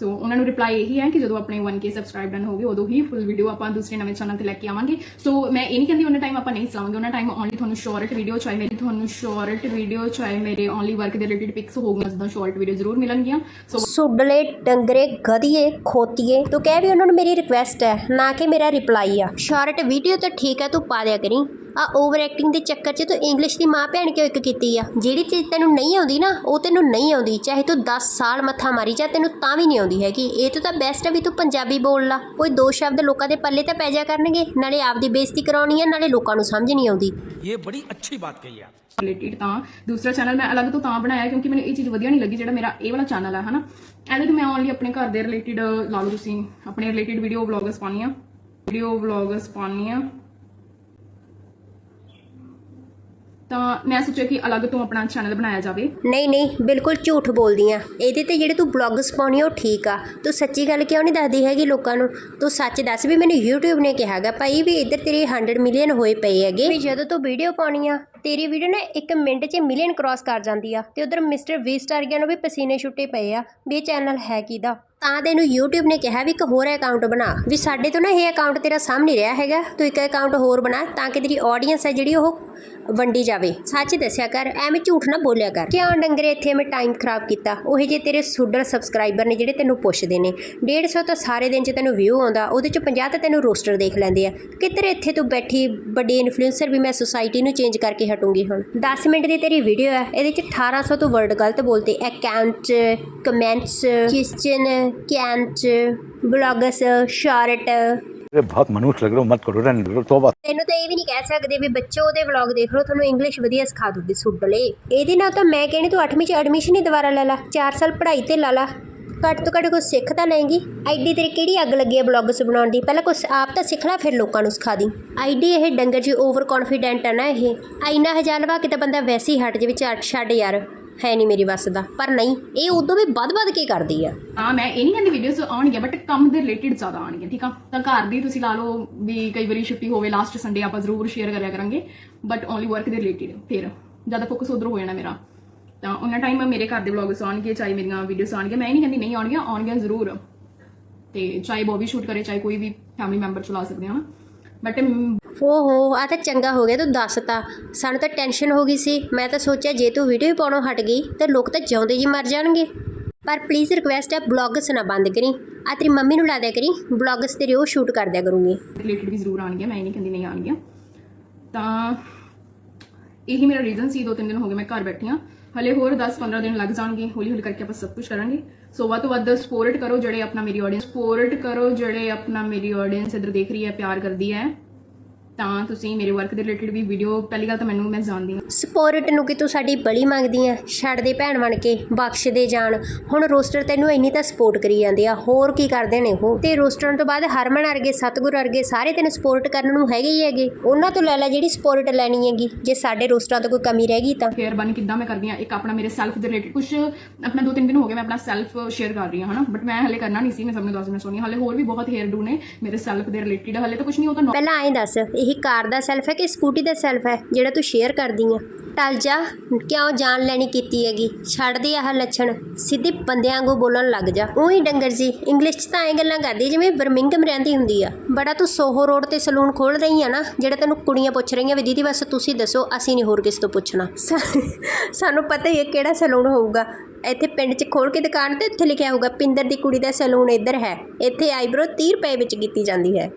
ਸੋ ਉਹਨਾਂ ਨੂੰ ਰਿਪਲਾਈ ਇਹੀ ਹੈ ਕਿ ਜਦੋਂ ਆਪਣੇ 1k ਸਬਸਕ੍ਰਾਈਬ ਡਨ ਹੋਗੇ ਉਦੋਂ ਹੀ ਫੁੱਲ ਵੀਡੀਓ ਆਪਾਂ ਦੂਸਰੇ ਨਵੇਂ ਚੈਨਲ ਤੇ ਲੈ ਕੇ ਆਵਾਂਗੇ। ਸੋ ਮੈਂ ਇਹ ਨਹੀਂ ਕਹਿੰਦੀ ਉਹਨਾਂ ਟਾਈਮ ਆਪਾਂ ਨਹੀਂ ਚਲਾਵਾਂਗੇ, ਉਹਨਾਂ ਟਾਈਮ ਓਨਲੀ ਤੁਹਾਨੂੰ ਸ਼ਾਰਟ ਵੀਡੀਓ ਚਾਹੇ ਮੇਰੀ, ਤੁਹਾਨੂੰ ਸ਼ਾਰਟ ਵੀਡੀਓ ਚਾਹੇ ਮੇਰੇ ਓਨਲੀ ਵਰਕ ਦੇ ਰਿਲੇਟਡ ਪਿਕਸ ਹੋਊਗਾ ਜਦੋਂ ਸ਼ਾਰਟ ਵੀਡੀਓ ਜ਼ਰੂਰ ਮਿਲਣਗੀਆਂ। ਸੋ ਸੁੱਡਲੇ ਡੰਗਰੇ ਗਧੀਏ, ਖੋਤੀਏ, ਤੂੰ ਕਹਿ ਵੀ ਉਹਨਾਂ ਨੂੰ ਮੇਰੀ ਰਿਕਵੈਸਟ ਹੈ, ਨਾ ਕਿ ਮੇਰਾ ਰਿਪਲਾਈ ਆ। ਸ਼ਾਰਟ ਵੀਡੀਓ ਤਾਂ ਠੀਕ ਹੈ, ਤੂੰ ਪਾ ਦਿਆ ਕਰੀ। ਆ ਓਵਰ ਐਕਟਿੰਗ ਦੇ ਚੱਕਰ 'ਚ ਤੂੰ ਇੰਗਲਿਸ਼ ਦੀ ਮਾਂ ਭੈਣ ਕਿਉਂ ਇੱਕ ਕੀਤੀ ਆ? ਜਿਹੜੀ ਚੀਜ਼ ਤੈਨੂੰ ਨਹੀਂ ਆਉਂਦੀ ਨਾ ਉਹ ਤੈਨੂੰ ਨਹੀਂ ਆਉਂਦੀ। ਚਾਹੇ ਤੂੰ 10 ਸਾਲ ਮੱਥਾ ਮਾਰੀ ਜਾ ਤੈਨੂੰ ਤਾਂ ਵੀ ਨਹੀਂ ਆਉਂਦੀ ਹੈਗੀ। ਇਹ ਤੋਂ ਤਾਂ ਬੈਸਟ ਹੈ ਵੀ ਤੂੰ ਪੰਜਾਬੀ ਬੋਲ ਲਾ। ਕੋਈ ਦੋ ਸ਼ਬਦ ਲੋਕਾਂ ਦੇ ਪੱਲੇ ਤਾਂ ਪੈ ਜਾ ਕਰਨਗੇ। ਨਾਲੇ ਆਪਦੀ ਬੇਇੱਜ਼ਤੀ ਕਰਾਉਣੀ ਹੈ ਨਾਲੇ ਲੋਕਾਂ ਨੂੰ ਸਮਝ ਨਹੀਂ ਆਉਂਦੀ। ਇਹ ਬੜੀ ਅੱਛੀ ਬਾਤ ਕਹੀ ਆ। ਰਿਲੇਟਡ ਤਾਂ ਦੂਸਰਾ ਚੈਨਲ ਮੈਂ ਅਲੱਗ ਤੋਂ ਤਾਂ ਬਣਾਇਆ ਕਿਉਂਕਿ ਮੈਨੂੰ ਇਹ ਚੀਜ਼ ਵਧੀਆ ਨਹੀਂ ਲੱਗੀ ਜਿਹੜਾ ਮੇਰਾ ਇਹ ਵਾਲਾ ਚੈਨਲ ਹੈ ਹਨਾ? ਇਹਦੇ ਤੇ ਮੈਂ ਓਨਲੀ ਆਪਣੇ ਘਰ ਦੇ ਰਿਲੇਟਡ ਲਾ ਲਓ ਤੁਸੀਂ ਆਪਣੇ ਰਿਲੇਟਡ ਵੀਡੀਓ ਵਲੌਗਸ ਪਾਉਣੀਆਂ ਵੀਡੀਓ ਵਲੌਗਸ ਪਾਉਣੀਆਂ ਤਾਂ ਮੈਂ ਸੋਚਿਆ ਕਿ ਅਲੱਗ ਤੋਂ ਆਪਣਾ ਚੈਨਲ ਬਣਾਇਆ ਜਾਵੇ। ਨਹੀਂ ਨਹੀਂ, ਬਿਲਕੁਲ ਝੂਠ ਬੋਲਦੀ ਆ ਇਹਦੇ ਤੇ ਜਿਹੜੇ ਤੂੰ ਬਲੌਗਸ ਪਾਉਣੀ ਉਹ ਠੀਕ ਆ। ਤੂੰ ਸੱਚੀ ਗੱਲ ਕਿਉਂ ਨਹੀਂ ਦੱਸਦੀ ਹੈਗੀ ਲੋਕਾਂ ਨੂੰ? ਤੂੰ ਸੱਚ ਦੱਸ ਵੀ ਮੈਨੂੰ YouTube ਨੇ ਕਿਹਾਗਾ ਭਾਈ ਵੀ ਇੱਧਰ ਤੇਰੇ 100 ਮਿਲੀਅਨ ਹੋਏ ਪਏ ਹੈਗੇ। ਵੀ ਜਦੋਂ ਤੂੰ ਵੀਡੀਓ ਪਾਉਣੀ ਆ, ਤੇਰੀ ਵੀਡੀਓ ਨਾ 1 ਮਿੰਟ 'ਚ ਮਿਲੀਅਨ ਕ੍ਰਾਸ ਕਰ ਜਾਂਦੀ ਆ। ਤੇ ਉਧਰ ਮਿਸਟਰ ਵੀਸਟ ਵਰਗਿਆਂ ਨੂੰ ਵੀ ਪਸੀਨੇ ਛੁੱਟੇ ਪਏ ਆ, ਵੀ ਇਹ ਚੈਨਲ ਹੈ ਕਿਹਦਾ? ਤਾਂ ਤੈਨੂੰ YouTube ਨੇ ਕਿਹਾ ਵੀ ਇੱਕ ਹੋਰ ਅਕਾਊਂਟ ਬਣਾ। ਵੀ ਸਾਡੇ ਤੋਂ ਨਾ ਇਹ ਅਕਾਊਂਟ ਤੇਰਾ ਸਾਹਮਣੇ ਨਹੀਂ ਰਿਹਾ ਹੈਗਾ। ਤੂੰ ਇੱਕ ਅਕਾਊਂਟ ਹੋਰ ਬਣਾ ਤਾਂ ਕਿ ਤੇਰੀ ਆਡੀਅנס ਹੈ ਜਿਹੜੀ ਉਹ ਵੰਡੀ ਜਾਵੇ। ਸੱਚ ਦੱਸਿਆ ਕਰ, ਐਵੇਂ ਝੂਠ ਨਾ ਬੋਲਿਆ ਕਰ। ਕਿਉਂ ਡੰਗਰੇ, ਇੱਥੇ ਮੈਂ ਟਾਈਮ ਖਰਾਬ ਕੀਤਾ? ਉਹੇ ਜੇ ਤੇਰੇ ਸੁਡਰ ਸਬਸਕ੍ਰਾਈਬਰ ਨੇ ਜਿਹੜੇ ਤੈਨੂੰ ਪੁੱਛਦੇ ਨੇ। 150 ਤਾਂ ਸਾਰੇ ਦਿਨ 'ਚ ਤੈਨੂੰ ਵਿਊ ਆਉਂਦਾ, ਉਹਦੇ 'ਚ 50 ਤਾਂ ਤੈਨੂੰ ਰੋਸਟਰ ਦੇਖ ਲੈਂਦੇ ਆ। ਕਿੱਧਰ ਇੱਥੇ ਤੂੰ ਬੈਠੀ, ਵੱਡੀ ਇਨਫਲੂਐਂਸਰ ਵੀ ਮੈਂ ਸੁਸਾਇਟੀ ਨੂੰ ਚੇਂਜ ਕਰਕੇ ਹਟੂੰਗੀ ਹੁਣ। 10 ਮਿੰਟ ਦੀ ਤੇਰੀ ਵੀਡੀਓ ਹੈ ਇਹਦੇ 'ਚ 1800 ਤੋਂ ਵਰਡ ਗਲਤ ਬੋਲਤੇ। ਅਕਾਊਂਟ ਕਮੈਂਟਸ ਕਿਸਚਨ ਕੈਂਟ ਬਲੌਗਸ ਸ਼ਾਰਟ ਇਹ ਬਹੁਤ ਮਨੁੱਖ ਲੱਗ ਰਿਹਾ, ਮਤ ਕਰੋ ਰਨ ਕਰੋ ਤੋਬਾ ਤੈਨੂੰ ਤਾਂ ਇਹ ਵੀ ਨਹੀਂ ਕਹਿ ਸਕਦੇ ਵੀ ਬੱਚੋ, ਉਹਦੇ ਵਲੌਗ ਦੇਖ ਲਓ, ਤੁਹਾਨੂੰ ਇੰਗਲਿਸ਼ ਵਧੀਆ ਸਿਖਾ ਦੂਗੀ ਸੁੱਡਲੇ ਇਹਦੇ ਨਾਲ ਤਾਂ ਮੈਂ ਕਹਿੰਦੀ ਤੂੰ 8ਵੀਂ ਚ ਐਡਮਿਸ਼ਨ ਹੀ ਦੁਬਾਰਾ ਲੈ ਲਾ 4 ਸਾਲ ਪੜ੍ਹਾਈ ਤੇ ਲਾ ਲਾ। ਘੱਟ ਤੋਂ ਘੱਟ ਕੁਝ ਸਿੱਖ ਤਾਂ ਲੈਂਗੀ ਆਈਡੀ ਤੇਰੀ ਕਿਹੜੀ ਅੱਗ ਲੱਗੀ ਹੈ ਬਲੌਗਸ ਬਣਾਉਣ ਦੀ? ਪਹਿਲਾਂ ਕੁਝ ਆਪ ਤਾਂ ਸਿੱਖ ਲੈ, ਫਿਰ ਲੋਕਾਂ ਨੂੰ ਸਿਖਾ ਦੀ। ਆਈਡੀ ਇਹ ਡੰਗਰ ਜੀ ਓਵਰ ਕੌਨਫੀਡੈਂਟ ਹੈ ਨਾ ਇਹ। ਆਈਨਾ ਹਜ਼ਾਰ ਲਵਾ ਤਾਂ ਬੰਦਾ ਵੈਸੇ ਹਟ ਜੇ ਵਿੱਚ ਛੱਡ ਯਾਰ। ਹੈ ਨਹੀਂ ਮੇਰੀ ਵੱਸ ਦਾ। ਪਰ ਨਹੀਂ, ਇਹ ਉਦੋਂ ਵੀ ਵੱਧ ਵੱਧ ਕੇ ਕਰਦੀ ਆ। ਹਾਂ ਮੈਂ ਇਹ ਨਹੀਂ ਕਹਿੰਦੀ ਵੀਡੀਓਜ਼ ਆਉਣਗੀਆਂ ਬਟ ਕੰਮ ਦੇ ਰਿਲੇਟਡ ਜ਼ਿਆਦਾ ਆਉਣਗੀਆਂ, ਠੀਕ ਆ? ਤਾਂ ਘਰ ਦੀ ਤੁਸੀਂ ਲਾ ਲਓ ਵੀ ਕਈ ਵਾਰੀ ਛੁੱਟੀ ਹੋਵੇ ਲਾਸਟ ਸੰਡੇ ਆਪਾਂ ਜ਼ਰੂਰ ਸ਼ੇਅਰ ਕਰਿਆ ਕਰਾਂਗੇ ਬਟ ਓਨਲੀ ਵਰਕ ਦੇ ਰਿਲੇਟਡ ਫਿਰ ਜ਼ਿਆਦਾ ਫੋਕਸ ਉਧਰ ਹੋ ਜਾਣਾ ਮੇਰਾ। ਤਾਂ ਉਹਨਾਂ ਟਾਈਮ ਮੇਰੇ ਘਰ ਦੇ ਵਲੌਗਸ ਆਉਣਗੇ, ਚਾਹੇ ਮੇਰੀਆਂ ਵੀਡੀਓਜ਼ ਆਉਣਗੀਆਂ, ਮੈਂ ਨਹੀਂ ਕਹਿੰਦੀ ਨਹੀਂ ਆਉਣਗੀਆਂ ਆਉਣਗੀਆਂ ਜ਼ਰੂਰ। ਤੇ ਚਾਹੇ ਬੋਬੀ ਸ਼ੂਟ ਕਰੇ, ਚਾਹੇ ਕੋਈ ਵੀ ਫੈਮਿਲੀ ਮੈਂਬਰ ਚਲਾ ਸਕਦੇ ਹਾਂ ਬਟ ਓਹੋ ਆ ਤਾਂ ਚੰਗਾ ਹੋ ਗਿਆ ਤੂੰ ਦੱਸਤਾ ਸਾਨੂੰ ਤਾਂ ਟੈਨਸ਼ਨ ਹੋ ਗਈ ਸੀ। ਮੈਂ ਤਾਂ ਸੋਚਿਆ ਜੇ ਤੂੰ ਵੀਡੀਓ ਪਾਉਣੋਂ ਹਟ ਗਈ ਤੇ ਲੋਕ ਤਾਂ ਜਿਉਂਦੇ ਜੀ ਮਰ ਜਾਣਗੇ। ਪਰ ਪਲੀਜ਼ ਰਿਕਵੈਸਟ ਹੈ ਬਲੌਗਸ ਨਾ ਬੰਦ ਕਰੀ। ਆ ਤੇਰੀ ਮੰਮੀ ਨੂੰ ਲਾ ਦਿਆ ਕਰੀ। ਬਲੌਗਸ ਤੇਰੇ ਉਹ ਸ਼ੂਟ ਕਰ ਦਿਆ ਕਰੂੰਗੀ। ਰਿਲੇਟਡ ਵੀ ਜ਼ਰੂਰ ਆਉਣਗੀਆਂ ਮੈਂ ਇਹ ਨਹੀਂ ਕਹਿੰਦੀ ਨਹੀਂ ਆਉਣਗੀਆਂ। ਤਾਂ ਇਹੀ ਮੇਰਾ ਰੀਜ਼ਨ ਸੀ ਦੋ ਤਿੰਨ ਦਿਨ ਹੋ ਗਏ ਮੈਂ ਘਰ ਬੈਠੀ ਹਾਂ ਹਲੇ ਹੋਰ 10-15 ਦਿਨ ਲੱਗ ਜਾਣਗੇ, ਹੌਲੀ ਹੌਲੀ ਕਰਕੇ ਆਪਾਂ ਸਭ ਕੁਝ ਕਰਾਂਗੇ। ਸੋ ਵੱਧ ਤੋਂ ਵੱਧ ਸਪੋਰਟ ਕਰੋ ਜਿਹੜੇ ਆਪਣਾ ਮੇਰੀ ਆਡੀਅנס ਸਪੋਰਟ ਕਰੋ ਜਿਹੜੇ ਆਪਣਾ ਮੇਰੀ ਆਡੀਅנס ਇਧਰ ਦੇਖ ਰਹੀ ਹੈ, ਪਿਆਰ ਕਰਦੀ ਹੈ। ਤਾਂ ਤੁਸੀਂ ਮੇਰੇ ਵਰਕ ਦੇ ਰਿਲੇਟਡ ਵੀ ਵੀਡੀਓ ਪਹਿਲੀ ਗੱਲ ਤਾਂ ਮੈਨੂੰ ਮੈਂ ਜਾਣਦੀ ਹਾਂ। ਸਪੋਰਟ ਨੂੰ ਕਿ ਤੂੰ ਸਾਡੀ ਬਲੀ ਮੰਗਦੀ ਆ? ਛੱਡ ਦੇ ਭੈਣ ਬਣ ਕੇ ਬਖਸ਼ ਦੇ ਜਾਣ। ਹੁਣ ਰੋਸਟਰ ਤੈਨੂੰ ਇੰਨੀ ਤਾਂ ਸਪੋਰਟ ਕਰੀ ਜਾਂਦੇ ਆ ਹੋਰ ਕੀ ਕਰਦੇ ਨੇ ਉਹ? ਤੇ ਰੋਸਟਰਾਂ ਤੋਂ ਬਾਅਦ ਹਰਮਨ ਵਰਗੇ ਸਤਗੁਰ ਵਰਗੇ ਸਾਰੇ ਤੈਨੂੰ ਸਪੋਰਟ ਕਰਨ ਨੂੰ ਹੈਗੇ ਹੀ ਹੈਗੇ। ਉਹਨਾਂ ਤੋਂ ਲੈ ਲੈ ਜਿਹੜੀ ਸਪੋਰਟ ਲੈਣੀ ਹੈਗੀ ਜੇ ਸਾਡੇ ਰੋਸਟਰਾਂ ਤੋਂ ਕੋਈ ਕਮੀ ਰਹਿ ਗਈ ਤਾਂ। ਫੇਅਰ ਬਨ ਕਿੱਦਾਂ ਮੈਂ ਕਰਦੀ ਹਾਂ? ਇੱਕ ਆਪਣਾ ਮੇਰੇ ਸੈਲਫ ਦੇ ਰਿਲੇਟਡ ਕੁਝ ਆਪਣਾ ਦੋ ਤਿੰਨ ਦਿਨ ਹੋ ਗਏ ਮੈਂ ਆਪਣਾ ਸੈਲਫ ਸ਼ੇਅਰ ਕਰ ਰਹੀ ਹਾਂ ਹਨਾ? ਬਟ ਮੈਂ ਹਲੇ ਕਰਨਾ ਨਹੀਂ ਸੀ ਮੈਂ ਸਭ ਨੂੰ ਦੱਸ ਦੇਣਾ ਚਾਹੁੰਦੀ ਹਾਂ ਹਲੇ ਹੋਰ ਵੀ ਬਹੁਤ ਹੇਅਰ ਡੂ ਨੇ ਮੇਰੇ ਸੈਲਫ ਦੇ ਰਿਲੇਟਡ ਹਲੇ ਤਾਂ ਕੁਝ ਨਹੀਂ ਉਹ ਤਾਂ ਪਹਿਲਾਂ ਐਂ ਦੱਸ ਇਹ ਕਾਰ ਦਾ ਸੈਲਫ ਹੈ ਕਿ ਸਕੂਟੀ ਦਾ ਸੈਲਫ ਹੈ, ਜਿਹੜਾ ਤੂੰ ਸ਼ੇਅਰ ਕਰਦੀ ਆ। ਟਲ ਜਾ, ਕਿਉਂ ਜਾਣ ਲੈਣੀ ਕੀਤੀ ਹੈਗੀ? ਛੱਡ ਦੇ ਆਹ ਲੱਛਣ। ਸਿੱਧੇ ਬੰਦਿਆਂ ਵਾਂਗੂ ਬੋਲਣ ਲੱਗ ਜਾ। ਉਹੀ ਡੰਗਰ ਜੀ ਇੰਗਲਿਸ਼ 'ਚ ਤਾਂ ਐਂ ਗੱਲਾਂ ਕਰਦੀ ਜਿਵੇਂ ਬਰਮਿੰਗਮ ਰਹਿੰਦੀ ਹੁੰਦੀ ਆ। ਬੜਾ ਤੂੰ ਸੋਹੋ ਰੋਡ ਤੇ ਸਲੂਨ ਖੋਲ ਰਹੀ ਆ ਨਾ, ਜਿਹੜਾ ਤੈਨੂੰ ਕੁੜੀਆਂ ਪੁੱਛ ਰਹੀਆਂ ਵੀ, ਦੀਦੀ ਬਸ ਤੁਸੀਂ ਦੱਸੋ, ਅਸੀਂ ਨਹੀਂ ਹੋਰ ਕਿਸ ਤੋਂ ਪੁੱਛਣਾ? ਸਾ- ਸਾਨੂੰ ਪਤਾ ਹੀ ਹੈ ਕਿਹੜਾ ਸਲੂਨ ਹੋਊਗਾ। ਇੱਥੇ ਪਿੰਡ 'ਚ ਖੋਲ ਕੇ ਦੁਕਾਨ ਤੇ ਉੱਥੇ ਲਿਖਿਆ ਹੋਊਗਾ, ਪਿੰਦਰ ਦੀ ਕੁੜੀ ਦਾ ਸਲੂਨ ਇੱਧਰ ਹੈ। ਇੱਥੇ ਆਈਬ੍ਰੋ 30 ਰੁਪਏ ਵਿੱਚ ਕੀਤੀ ਜਾਂਦੀ ਹੈ।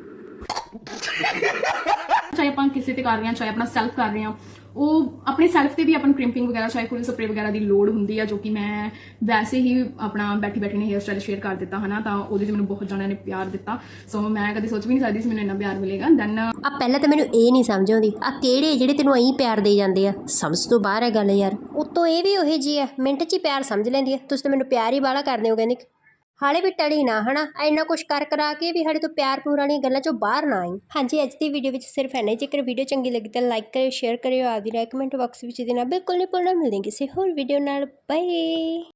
ਚਾਹੇ ਆਪਾਂ ਕਿਸੇ ਤੇ ਕਰ ਰਹੇ ਹਾਂ, ਚਾਹੇ ਆਪਣਾ ਸੈਲਫ ਕਰ ਰਹੇ ਹਾਂ, ਉਹ ਆਪਣੇ ਸੈਲਫ ਤੇ ਵੀ ਆਪਾਂ ਕ੍ਰਿੰਪਿੰਗ ਵਗੈਰਾ, ਚਾਹੇ ਫੁੱਲ ਸਪਰੇ ਵਗੈਰਾ ਦੀ ਲੋੜ ਹੁੰਦੀ ਆ, ਜੋ ਕਿ ਮੈਂ ਵੈਸੇ ਹੀ ਆਪਣਾ ਬੈਠੀ ਬੈਠੀ ਨੇ ਹੇਅਰ ਸਟਾਈਲ ਸ਼ੇਅਰ ਕਰ ਦਿੱਤਾ, ਹਨਾ, ਤਾਂ ਉਹਦੇ 'ਚ ਮੈਨੂੰ ਬਹੁਤ ਜਣਿਆਂ ਨੇ ਪਿਆਰ ਦਿੱਤਾ। ਸੋ ਮੈਂ ਕਦੇ ਸੋਚ ਵੀ ਨਹੀਂ ਸਕਦੀ ਸੀ ਮੈਨੂੰ ਇੰਨਾ ਪਿਆਰ ਮਿਲੇਗਾ। ਦੈਨ ਆ ਪਹਿਲਾਂ ਤਾਂ ਮੈਨੂੰ ਇਹ ਨਹੀਂ ਸਮਝ ਆਉਂਦੀ, ਆ ਕਿਹੜੇ ਜਿਹੜੇ ਤੈਨੂੰ ਐਂ ਪਿਆਰ ਦੇ ਜਾਂਦੇ ਆ? ਸਮਝ ਤੋਂ ਬਾਹਰ ਹੈ ਗੱਲ ਯਾਰ। ਉਤੋਂ ਇਹ ਵੀ ਉਹੇ ਜੀ ਆ, ਮਿੰਟ 'ਚ ਹੀ ਪਿਆਰ ਸਮਝ ਲੈਂਦੀ ਆ। ਤੁਸੀਂ ਤਾਂ ਮੈਨੂੰ ਪਿਆਰ ਹੀ ਬਾਲਾ ਕਰਦੇ ਹੋ, ਕਹਿੰਦੇ ਹਾਲੇ ਵੀ ਟੜੀ ਨਾ, ਹਨਾ? ਇੰਨਾ ਕੁਛ ਕਰ ਕਰਾ ਕੇ ਵੀ ਸਾਡੇ ਤੋਂ ਪਿਆਰ ਪੂਰ ਵਾਲੀਆਂ ਗੱਲਾਂ ਚੋਂ ਬਾਹਰ ਨਾ ਆਈ। ਹਾਂਜੀ, ਅੱਜ ਦੀ ਵੀਡੀਓ ਵਿੱਚ ਸਿਰਫ ਇੰਨਾ ਜੇਕਰ ਵੀਡੀਓ ਚੰਗੀ ਲੱਗੀ ਤਾਂ ਲਾਈਕ ਕਰਿਓ ਸ਼ੇਅਰ ਕਰਿਓ ਆਦਿ ਰეკਮੈਂਟ ਬਾਕਸ ਵਿੱਚ ਦੇਣਾ ਬਿਲਕੁਲ ਨਹੀਂ ਭੁੱਲਣਾ ਮਿਲਦੇ ਹਾਂ ਕਿਸੇ ਹੋਰ ਵੀਡੀਓ ਨਾਲ। ਬਾਏ